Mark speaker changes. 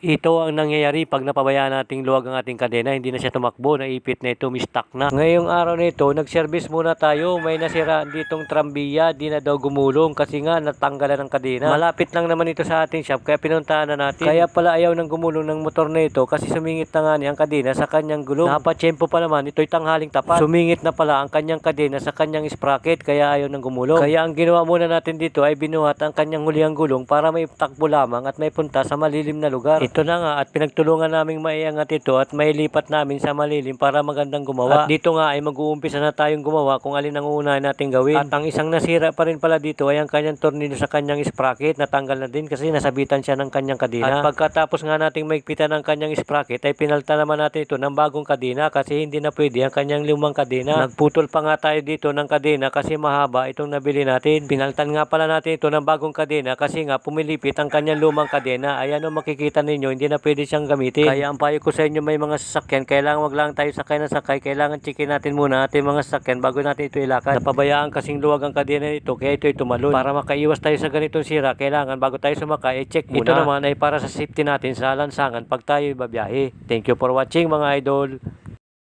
Speaker 1: Ito ang nangyayari pag napabayaan nating luwag ang ating kadena, hindi na siya tumakbo, naipit na ito, mistak na. Ngayong araw na ito, nag-service muna tayo, may nasira ditong trambiya, di na daw gumulong kasi nga natanggalan ng kadena. Malapit lang naman ito sa ating shop, kaya pinuntahan na natin. Kaya pala ayaw nang gumulong ng motor na ito kasi sumingit na nga niya ang kadena sa kanyang gulong. Napatsyempo pa naman, ito'y tanghaling tapat. Sumingit na pala ang kanyang kadena sa kanyang sprocket, kaya ayaw nang gumulong. Kaya ang ginawa muna natin dito ay binuhat ang kanyang huliang gulong para may takbo lamang at may punta sa malilim na lugar. Ito na nga at pinagtulungan naming maiangat ito at mailipat namin sa malilim para magandang gumawa. At dito nga ay mag-uumpisa na tayong gumawa kung alin ang uunahin natin gawin. At ang isang nasira pa rin pala dito ay ang kanyang tornilyo sa kanyang sprocket. Natanggal na din kasi nasabitan siya ng kanyang kadena. At pagkatapos nga nating maigpitan ng kanyang sprocket ay pinalta naman natin ito ng bagong kadena kasi hindi na pwede ang kanyang lumang kadena. Nagputol pa nga tayo dito ng kadena kasi mahaba itong nabili natin. Pinaltan nga pala natin ito ng bagong kadena kasi nga pumilipit ang kanyang lumang kadena. Ayan o makikita ninyo, hindi na pwede siyang gamitin. Kaya ang payo ko sa inyo may mga sasakyan, kailangan wag lang tayo sakay na sakay. Kailangan checkin natin muna ating mga sasakyan bago natin ito ilakad. Napabayaan kasing luwag ang kadena nito kaya ito ay tumalon. Para makaiwas tayo sa ganitong sira, kailangan bago tayo sumakay, i-check muna. Ito naman ay para sa safety natin sa lansangan pag tayo babiyahe. Thank you for watching mga idol.